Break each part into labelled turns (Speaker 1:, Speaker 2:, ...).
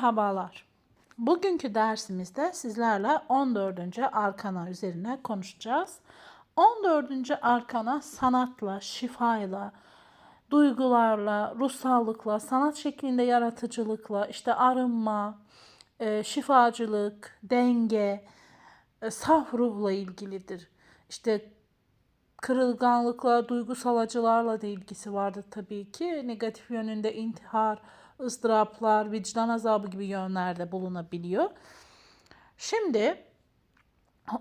Speaker 1: Merhabalar. Bugünkü dersimizde sizlerle 14. arkana üzerine konuşacağız. 14. arkana sanatla, şifayla, duygularla, ruhsallıkla, sanat şeklinde yaratıcılıkla, işte arınma, e, şifacılık, denge, e, saf ruhla ilgilidir. İşte kırılganlıkla, duygusal acılarla da ilgisi vardı tabii ki. Negatif yönünde intihar, ızdıraplar, vicdan azabı gibi yönlerde bulunabiliyor. Şimdi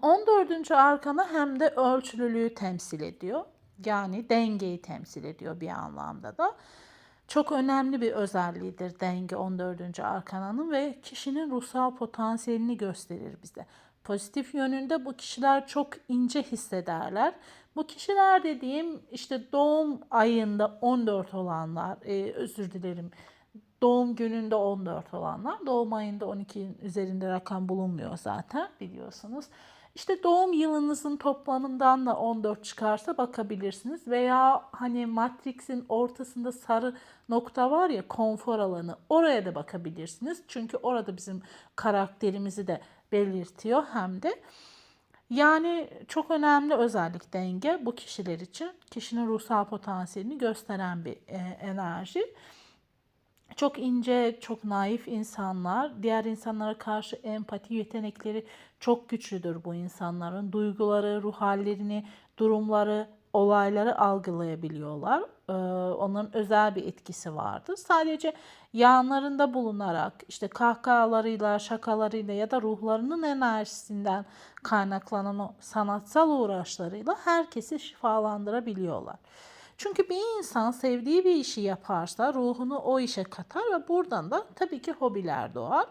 Speaker 1: 14. arkana hem de ölçülülüğü temsil ediyor. Yani dengeyi temsil ediyor bir anlamda da. Çok önemli bir özelliğidir denge 14. arkananın ve kişinin ruhsal potansiyelini gösterir bize. Pozitif yönünde bu kişiler çok ince hissederler. Bu kişiler dediğim işte doğum ayında 14 olanlar, e, özür dilerim doğum gününde 14 olanlar, doğum ayında 12'nin üzerinde rakam bulunmuyor zaten biliyorsunuz. İşte doğum yılınızın toplamından da 14 çıkarsa bakabilirsiniz. Veya hani Matrix'in ortasında sarı nokta var ya konfor alanı oraya da bakabilirsiniz. Çünkü orada bizim karakterimizi de belirtiyor hem de. Yani çok önemli özellik denge bu kişiler için. Kişinin ruhsal potansiyelini gösteren bir e, enerji. Çok ince, çok naif insanlar. Diğer insanlara karşı empati yetenekleri çok güçlüdür bu insanların. Duyguları, ruh hallerini, durumları, olayları algılayabiliyorlar. Ee, onların özel bir etkisi vardır. Sadece yanlarında bulunarak işte kahkahalarıyla, şakalarıyla ya da ruhlarının enerjisinden kaynaklanan o sanatsal uğraşlarıyla herkesi şifalandırabiliyorlar. Çünkü bir insan sevdiği bir işi yaparsa ruhunu o işe katar ve buradan da tabii ki hobiler doğar.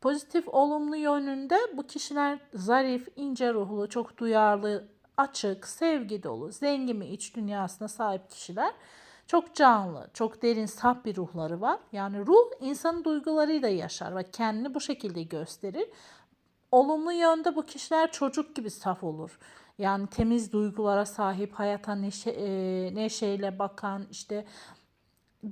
Speaker 1: Pozitif olumlu yönünde bu kişiler zarif, ince ruhlu, çok duyarlı, açık, sevgi dolu, zengin bir iç dünyasına sahip kişiler. Çok canlı, çok derin, saf bir ruhları var. Yani ruh insanın duygularıyla yaşar ve kendini bu şekilde gösterir. Olumlu yönde bu kişiler çocuk gibi saf olur. Yani temiz duygulara sahip, hayata neşe, e, neşeyle bakan, işte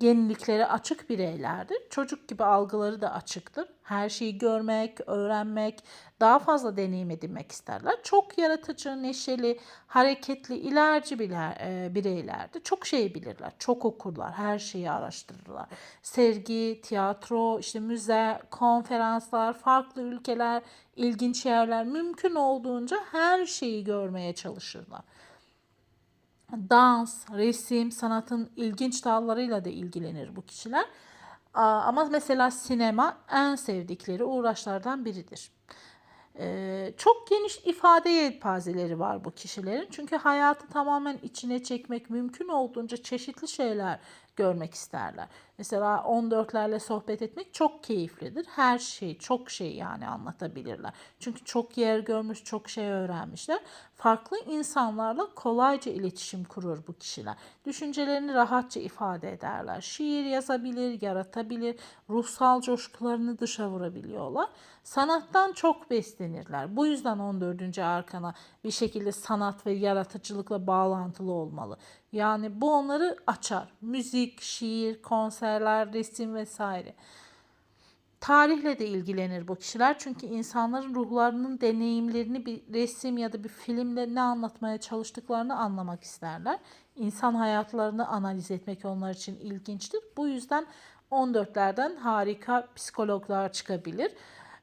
Speaker 1: yeniliklere açık bireylerdir. Çocuk gibi algıları da açıktır. Her şeyi görmek, öğrenmek, daha fazla deneyim edinmek isterler. Çok yaratıcı, neşeli, hareketli, ilerci e, bireylerdir. Çok şey bilirler, çok okurlar, her şeyi araştırırlar. Sergi, tiyatro, işte müze, konferanslar, farklı ülkeler, ilginç yerler mümkün olduğunca her şeyi görmeye çalışırlar dans, resim, sanatın ilginç dallarıyla da ilgilenir bu kişiler. Ama mesela sinema en sevdikleri uğraşlardan biridir. Ee, çok geniş ifade yelpazeleri var bu kişilerin. Çünkü hayatı tamamen içine çekmek mümkün olduğunca çeşitli şeyler görmek isterler. Mesela 14'lerle sohbet etmek çok keyiflidir. Her şey, çok şey yani anlatabilirler. Çünkü çok yer görmüş, çok şey öğrenmişler. Farklı insanlarla kolayca iletişim kurur bu kişiler. Düşüncelerini rahatça ifade ederler. Şiir yazabilir, yaratabilir, ruhsal coşkularını dışa vurabiliyorlar. Sanattan çok beslenirler. Bu yüzden 14. arkana bir şekilde sanat ve yaratıcılıkla bağlantılı olmalı. Yani bu onları açar. Müzik, şiir, konserler, resim vesaire. Tarihle de ilgilenir bu kişiler. Çünkü insanların ruhlarının deneyimlerini bir resim ya da bir filmle ne anlatmaya çalıştıklarını anlamak isterler. İnsan hayatlarını analiz etmek onlar için ilginçtir. Bu yüzden 14'lerden harika psikologlar çıkabilir.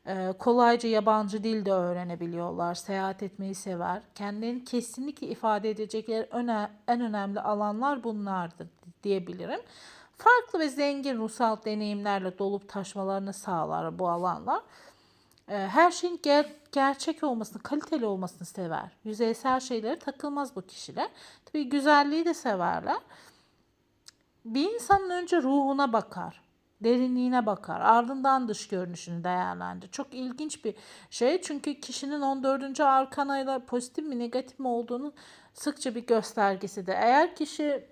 Speaker 1: Ee, kolayca yabancı dil de öğrenebiliyorlar. Seyahat etmeyi sever. Kendilerini kesinlikle ifade edecekleri en önemli alanlar bunlardır diyebilirim. Farklı ve zengin ruhsal deneyimlerle dolup taşmalarını sağlar bu alanlar. Ee, her şeyin ger- gerçek olmasını, kaliteli olmasını sever. Yüzeysel şeylere takılmaz bu kişiler. Tabii güzelliği de severler. Bir insanın önce ruhuna bakar derinliğine bakar. Ardından dış görünüşünü değerlendirir. Çok ilginç bir şey. Çünkü kişinin 14. arkanayla pozitif mi negatif mi olduğunu sıkça bir göstergesi de. Eğer kişi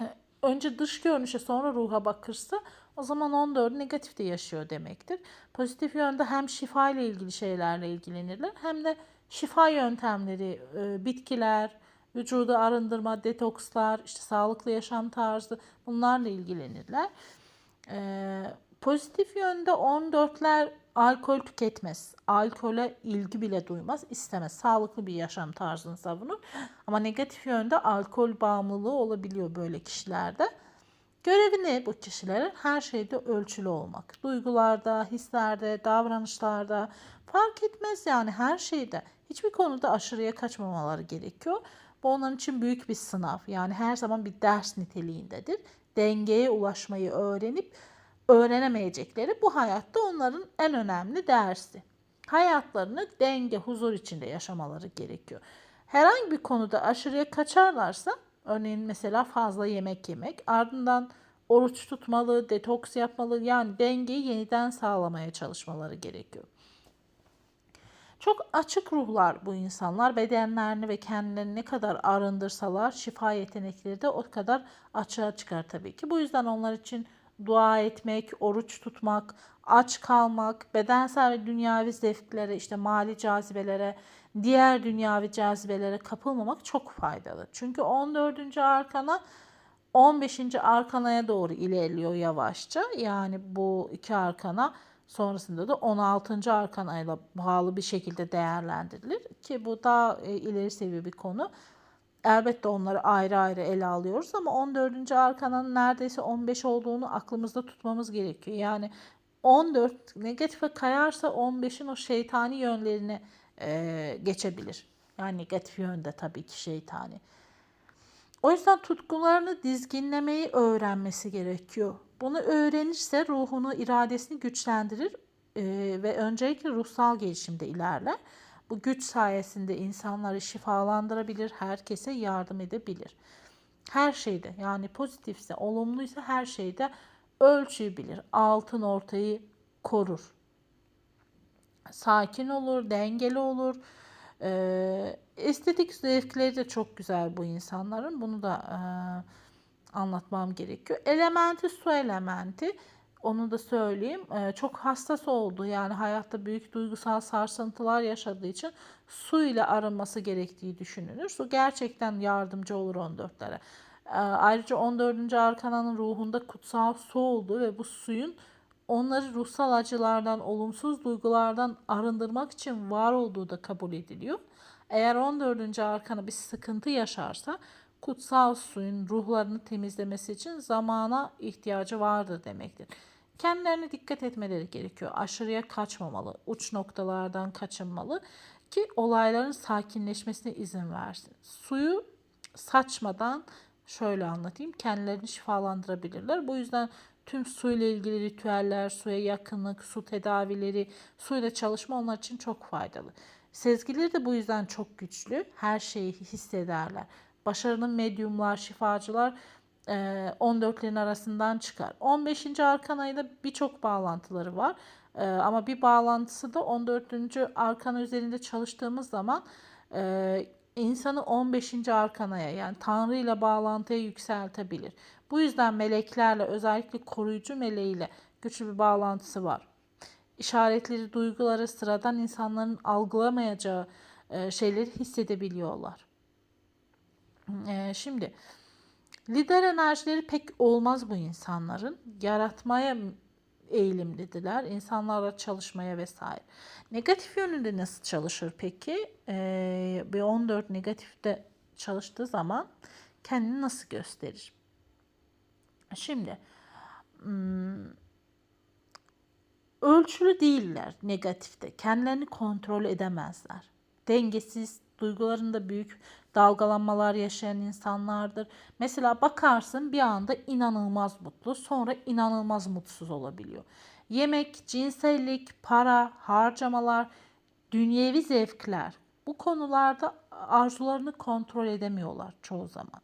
Speaker 1: e, önce dış görünüşe sonra ruha bakırsa o zaman 14 negatif de yaşıyor demektir. Pozitif yönde hem şifa ile ilgili şeylerle ilgilenirler hem de şifa yöntemleri, e, bitkiler, vücudu arındırma, detokslar, işte sağlıklı yaşam tarzı bunlarla ilgilenirler. Ee, Pozitif yönde 14'ler alkol tüketmez. Alkole ilgi bile duymaz, istemez. Sağlıklı bir yaşam tarzını savunur. Ama negatif yönde alkol bağımlılığı olabiliyor böyle kişilerde. Görevi ne bu kişilerin? Her şeyde ölçülü olmak. Duygularda, hislerde, davranışlarda fark etmez yani her şeyde. Hiçbir konuda aşırıya kaçmamaları gerekiyor. Bu onun için büyük bir sınav. Yani her zaman bir ders niteliğindedir. Dengeye ulaşmayı öğrenip öğrenemeyecekleri bu hayatta onların en önemli dersi. Hayatlarını denge, huzur içinde yaşamaları gerekiyor. Herhangi bir konuda aşırıya kaçarlarsa, örneğin mesela fazla yemek yemek, ardından oruç tutmalı, detoks yapmalı, yani dengeyi yeniden sağlamaya çalışmaları gerekiyor. Çok açık ruhlar bu insanlar. Bedenlerini ve kendilerini ne kadar arındırsalar şifa yetenekleri de o kadar açığa çıkar tabii ki. Bu yüzden onlar için dua etmek, oruç tutmak, aç kalmak, bedensel ve dünyavi zevklere, işte mali cazibelere, diğer dünyavi cazibelere kapılmamak çok faydalı. Çünkü 14. arkana 15. arkanaya doğru ilerliyor yavaşça. Yani bu iki arkana sonrasında da 16. arkanayla bağlı bir şekilde değerlendirilir ki bu daha e, ileri seviye bir konu. Elbette onları ayrı ayrı ele alıyoruz ama 14. arkanın neredeyse 15 olduğunu aklımızda tutmamız gerekiyor. Yani 14 negatife kayarsa 15'in o şeytani yönlerini e, geçebilir. Yani negatif yönde tabii ki şeytani. O yüzden tutkularını dizginlemeyi öğrenmesi gerekiyor. Bunu öğrenirse ruhunu, iradesini güçlendirir e, ve öncelikle ruhsal gelişimde ilerler. Bu güç sayesinde insanları şifalandırabilir, herkese yardım edebilir. Her şeyde yani pozitifse, olumluysa her şeyde ölçüyü bilir. Altın ortayı korur. Sakin olur, dengeli olur. Ee, estetik zevkleri de çok güzel bu insanların. Bunu da e, anlatmam gerekiyor. Elementi su elementi. Onu da söyleyeyim. Ee, çok hassas oldu. Yani hayatta büyük duygusal sarsıntılar yaşadığı için su ile arınması gerektiği düşünülür. Su gerçekten yardımcı olur 14'lere. Ee, ayrıca 14. arkananın ruhunda kutsal su olduğu ve bu suyun onları ruhsal acılardan, olumsuz duygulardan arındırmak için var olduğu da kabul ediliyor. Eğer 14. arkana bir sıkıntı yaşarsa kutsal suyun ruhlarını temizlemesi için zamana ihtiyacı vardır demektir. Kendilerine dikkat etmeleri gerekiyor. Aşırıya kaçmamalı, uç noktalardan kaçınmalı ki olayların sakinleşmesine izin versin. Suyu saçmadan şöyle anlatayım. Kendilerini şifalandırabilirler. Bu yüzden tüm suyla ilgili ritüeller, suya yakınlık, su tedavileri, suyla çalışma onlar için çok faydalı. Sezgileri de bu yüzden çok güçlü. Her şeyi hissederler. Başarının medyumlar, şifacılar 14'lerin e, arasından çıkar. 15. arkanayla birçok bağlantıları var. E, ama bir bağlantısı da 14. arkana üzerinde çalıştığımız zaman e, insanı 15. arkanaya yani Tanrı ile bağlantıya yükseltebilir. Bu yüzden meleklerle özellikle koruyucu meleğiyle güçlü bir bağlantısı var. İşaretleri, duyguları sıradan insanların algılamayacağı şeyleri hissedebiliyorlar. Şimdi lider enerjileri pek olmaz bu insanların. Yaratmaya eğilimlidiler. İnsanlarla çalışmaya vesaire. Negatif yönünde nasıl çalışır peki? Ee, bir 14 negatifte çalıştığı zaman kendini nasıl gösterir? Şimdi hmm, ölçülü değiller negatifte. Kendilerini kontrol edemezler. Dengesiz, duygularında büyük dalgalanmalar yaşayan insanlardır. Mesela bakarsın bir anda inanılmaz mutlu, sonra inanılmaz mutsuz olabiliyor. Yemek, cinsellik, para, harcamalar, dünyevi zevkler bu konularda arzularını kontrol edemiyorlar çoğu zaman.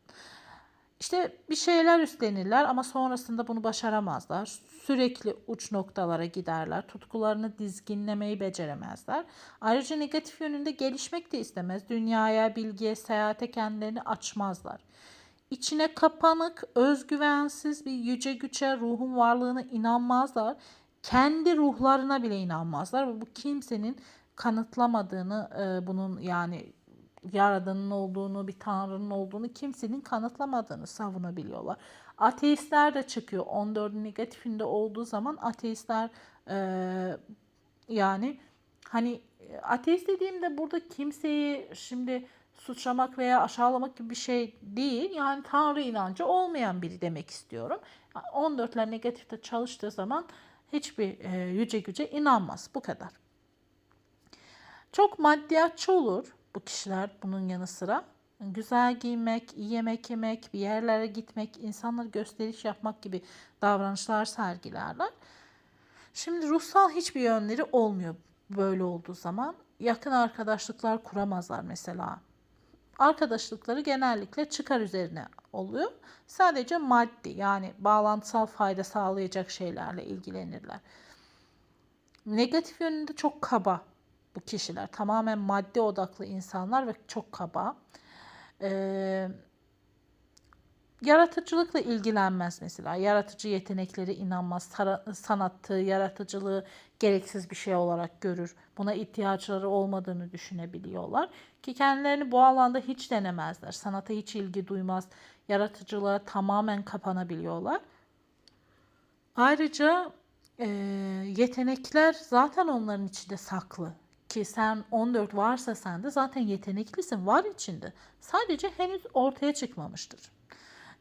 Speaker 1: İşte bir şeyler üstlenirler ama sonrasında bunu başaramazlar. Sürekli uç noktalara giderler. Tutkularını dizginlemeyi beceremezler. Ayrıca negatif yönünde gelişmek de istemez. Dünyaya, bilgiye, seyahate kendilerini açmazlar. İçine kapanık, özgüvensiz bir yüce güçe, ruhun varlığına inanmazlar. Kendi ruhlarına bile inanmazlar. Bu kimsenin kanıtlamadığını, e, bunun yani yaradanın olduğunu, bir tanrının olduğunu kimsenin kanıtlamadığını savunabiliyorlar. Ateistler de çıkıyor. 14 negatifinde olduğu zaman ateistler e, yani hani ateist dediğimde burada kimseyi şimdi suçlamak veya aşağılamak gibi bir şey değil. Yani Tanrı inancı olmayan biri demek istiyorum. 14'ler negatifte çalıştığı zaman hiçbir e, yüce güce inanmaz. Bu kadar. Çok maddiyatçı olur bu kişiler bunun yanı sıra. Güzel giymek, iyi yemek yemek, bir yerlere gitmek, insanlara gösteriş yapmak gibi davranışlar sergilerler. Şimdi ruhsal hiçbir yönleri olmuyor böyle olduğu zaman. Yakın arkadaşlıklar kuramazlar mesela. Arkadaşlıkları genellikle çıkar üzerine oluyor. Sadece maddi yani bağlantısal fayda sağlayacak şeylerle ilgilenirler. Negatif yönünde çok kaba bu kişiler. Tamamen maddi odaklı insanlar ve çok kaba. Ee, yaratıcılıkla ilgilenmez mesela. Yaratıcı yetenekleri inanmaz. Sanatı, yaratıcılığı gereksiz bir şey olarak görür. Buna ihtiyaçları olmadığını düşünebiliyorlar. Ki kendilerini bu alanda hiç denemezler. Sanata hiç ilgi duymaz. Yaratıcılığa tamamen kapanabiliyorlar. Ayrıca e, yetenekler zaten onların içinde saklı ki sen 14 varsa sende zaten yeteneklisin var içinde. Sadece henüz ortaya çıkmamıştır.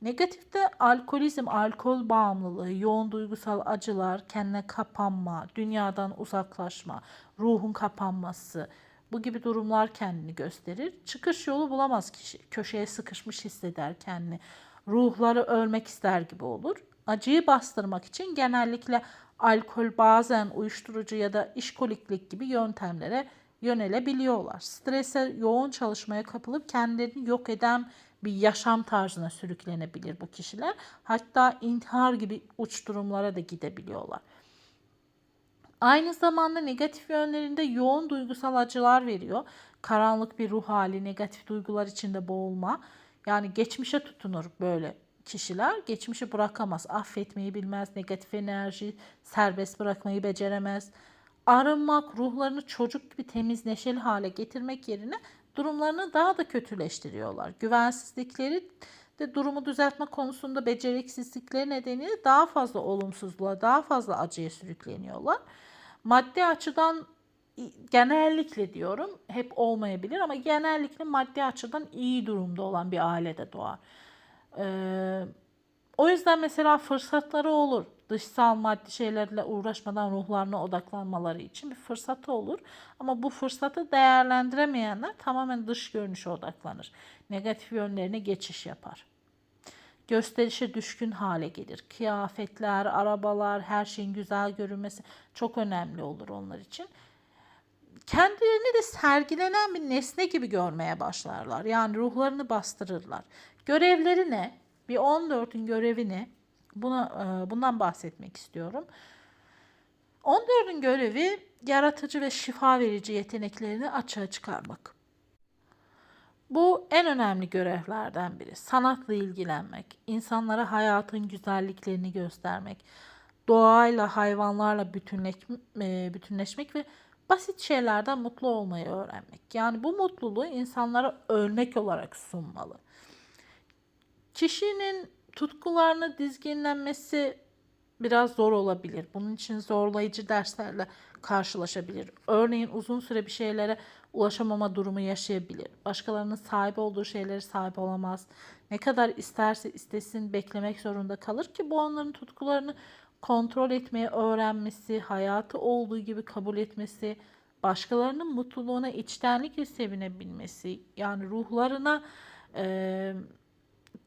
Speaker 1: Negatifte alkolizm, alkol bağımlılığı, yoğun duygusal acılar, kendine kapanma, dünyadan uzaklaşma, ruhun kapanması bu gibi durumlar kendini gösterir. Çıkış yolu bulamaz kişi. Köşeye sıkışmış hisseder kendini. Ruhları ölmek ister gibi olur. Acıyı bastırmak için genellikle alkol bazen uyuşturucu ya da işkoliklik gibi yöntemlere yönelebiliyorlar. Strese, yoğun çalışmaya kapılıp kendilerini yok eden bir yaşam tarzına sürüklenebilir bu kişiler. Hatta intihar gibi uç durumlara da gidebiliyorlar. Aynı zamanda negatif yönlerinde yoğun duygusal acılar veriyor. Karanlık bir ruh hali, negatif duygular içinde boğulma. Yani geçmişe tutunur böyle kişiler. Geçmişi bırakamaz, affetmeyi bilmez, negatif enerji serbest bırakmayı beceremez. Arınmak, ruhlarını çocuk gibi temiz, neşeli hale getirmek yerine durumlarını daha da kötüleştiriyorlar. Güvensizlikleri de durumu düzeltme konusunda beceriksizlikleri nedeniyle daha fazla olumsuzluğa, daha fazla acıya sürükleniyorlar. Maddi açıdan genellikle diyorum hep olmayabilir ama genellikle maddi açıdan iyi durumda olan bir ailede doğar. Ee, o yüzden mesela fırsatları olur. Dışsal maddi şeylerle uğraşmadan ruhlarına odaklanmaları için bir fırsatı olur. Ama bu fırsatı değerlendiremeyenler tamamen dış görünüşe odaklanır. Negatif yönlerine geçiş yapar. Gösterişe düşkün hale gelir. Kıyafetler, arabalar, her şeyin güzel görünmesi çok önemli olur onlar için kendilerini de sergilenen bir nesne gibi görmeye başlarlar. Yani ruhlarını bastırırlar. Görevleri ne? Bir 14'ün görevi ne? Buna, e, bundan bahsetmek istiyorum. 14'ün görevi yaratıcı ve şifa verici yeteneklerini açığa çıkarmak. Bu en önemli görevlerden biri. Sanatla ilgilenmek, insanlara hayatın güzelliklerini göstermek, doğayla, hayvanlarla e, bütünleşmek ve basit şeylerden mutlu olmayı öğrenmek. Yani bu mutluluğu insanlara örnek olarak sunmalı. Kişinin tutkularını dizginlenmesi biraz zor olabilir. Bunun için zorlayıcı derslerle karşılaşabilir. Örneğin uzun süre bir şeylere ulaşamama durumu yaşayabilir. Başkalarının sahip olduğu şeyleri sahip olamaz. Ne kadar isterse istesin beklemek zorunda kalır ki bu onların tutkularını kontrol etmeyi öğrenmesi, hayatı olduğu gibi kabul etmesi, başkalarının mutluluğuna içtenlikle sevinebilmesi, yani ruhlarına e,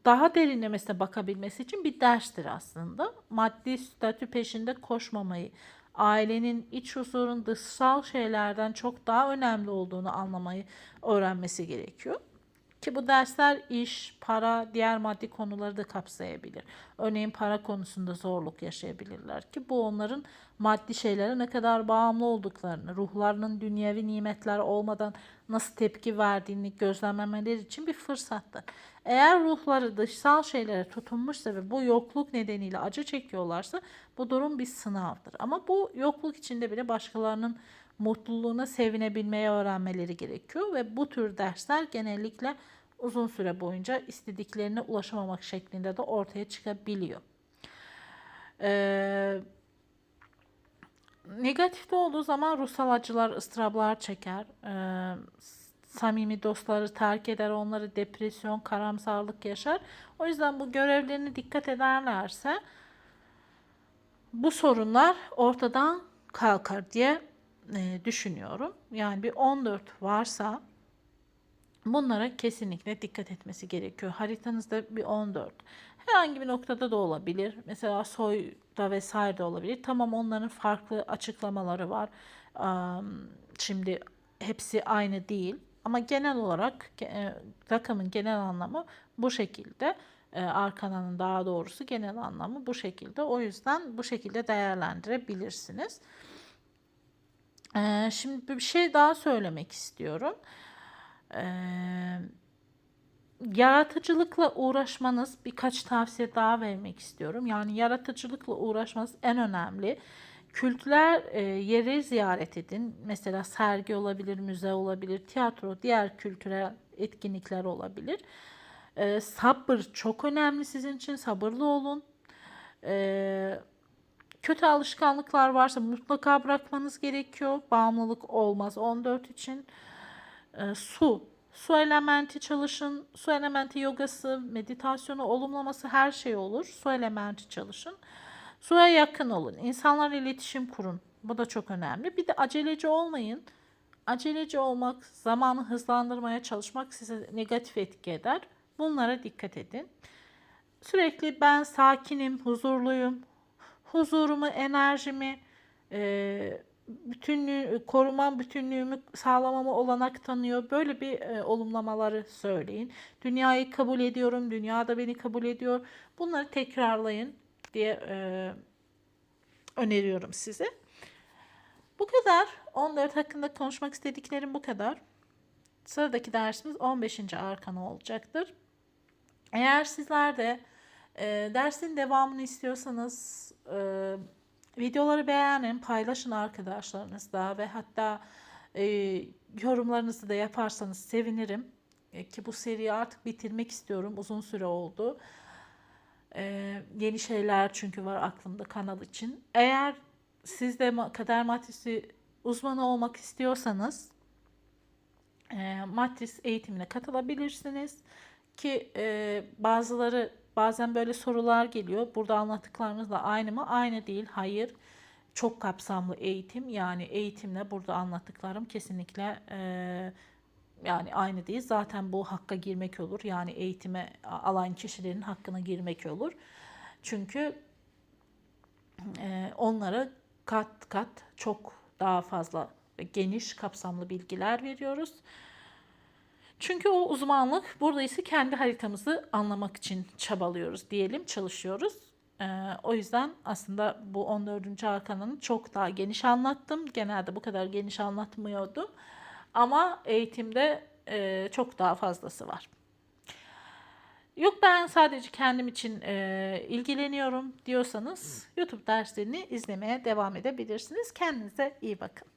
Speaker 1: daha derinlemesine bakabilmesi için bir derstir aslında. Maddi statü peşinde koşmamayı, ailenin iç huzurun dışsal şeylerden çok daha önemli olduğunu anlamayı öğrenmesi gerekiyor. Ki bu dersler iş, para, diğer maddi konuları da kapsayabilir. Örneğin para konusunda zorluk yaşayabilirler ki bu onların maddi şeylere ne kadar bağımlı olduklarını, ruhlarının dünyevi nimetler olmadan nasıl tepki verdiğini gözlemlemeleri için bir fırsattır. Eğer ruhları dışsal şeylere tutunmuşsa ve bu yokluk nedeniyle acı çekiyorlarsa bu durum bir sınavdır. Ama bu yokluk içinde bile başkalarının mutluluğuna sevinebilmeyi öğrenmeleri gerekiyor ve bu tür dersler genellikle uzun süre boyunca istediklerine ulaşamamak şeklinde de ortaya çıkabiliyor. Ee, negatifte olduğu zaman ruhsal acılar, ıstıraplar çeker. Ee, samimi dostları terk eder, onları depresyon, karamsarlık yaşar. O yüzden bu görevlerine dikkat ederlerse bu sorunlar ortadan kalkar diye e, düşünüyorum. Yani bir 14 varsa bunlara kesinlikle dikkat etmesi gerekiyor. Haritanızda bir 14. Herhangi bir noktada da olabilir. Mesela soyda vesaire de olabilir. Tamam onların farklı açıklamaları var. Şimdi hepsi aynı değil. Ama genel olarak e, rakamın genel anlamı bu şekilde. E, Arkana'nın daha doğrusu genel anlamı bu şekilde. O yüzden bu şekilde değerlendirebilirsiniz. E, Şimdi bir şey daha söylemek istiyorum. Eee yaratıcılıkla uğraşmanız birkaç tavsiye daha vermek istiyorum. Yani yaratıcılıkla uğraşmanız en önemli. Kültürel e, yeri ziyaret edin. Mesela sergi olabilir, müze olabilir, tiyatro, diğer kültürel etkinlikler olabilir. E, sabır çok önemli sizin için. Sabırlı olun. E, kötü alışkanlıklar varsa mutlaka bırakmanız gerekiyor. Bağımlılık olmaz 14 için. E, su Su elementi çalışın. Su elementi yogası, meditasyonu, olumlaması her şey olur. Su elementi çalışın. Suya yakın olun. İnsanlarla iletişim kurun. Bu da çok önemli. Bir de aceleci olmayın. Aceleci olmak, zamanı hızlandırmaya çalışmak size negatif etki eder. Bunlara dikkat edin. Sürekli ben sakinim, huzurluyum. Huzurumu, enerjimi, e, bütünlüğü, korumam bütünlüğümü sağlamama olanak tanıyor. Böyle bir e, olumlamaları söyleyin. Dünyayı kabul ediyorum, dünya da beni kabul ediyor. Bunları tekrarlayın diye e, öneriyorum size. Bu kadar. 14 hakkında konuşmak istediklerim bu kadar. Sıradaki dersimiz 15. arkana olacaktır. Eğer sizler de e, dersin devamını istiyorsanız e, Videoları beğenin, paylaşın arkadaşlarınızla ve hatta e, yorumlarınızı da yaparsanız sevinirim. E, ki bu seriyi artık bitirmek istiyorum. Uzun süre oldu. E, yeni şeyler çünkü var aklımda kanal için. Eğer siz de kader matrisi uzmanı olmak istiyorsanız e, matris eğitimine katılabilirsiniz. Ki e, bazıları Bazen böyle sorular geliyor. Burada anlattıklarımızla aynı mı? Aynı değil. Hayır. Çok kapsamlı eğitim. Yani eğitimle burada anlattıklarım kesinlikle e, yani aynı değil. Zaten bu hakka girmek olur. Yani eğitime alan kişilerin hakkına girmek olur. Çünkü e, onlara kat kat çok daha fazla geniş kapsamlı bilgiler veriyoruz. Çünkü o uzmanlık burada ise kendi haritamızı anlamak için çabalıyoruz diyelim, çalışıyoruz. Ee, o yüzden aslında bu 14. arkanını çok daha geniş anlattım. Genelde bu kadar geniş anlatmıyordum. Ama eğitimde e, çok daha fazlası var. Yok ben sadece kendim için e, ilgileniyorum diyorsanız YouTube derslerini izlemeye devam edebilirsiniz. Kendinize iyi bakın.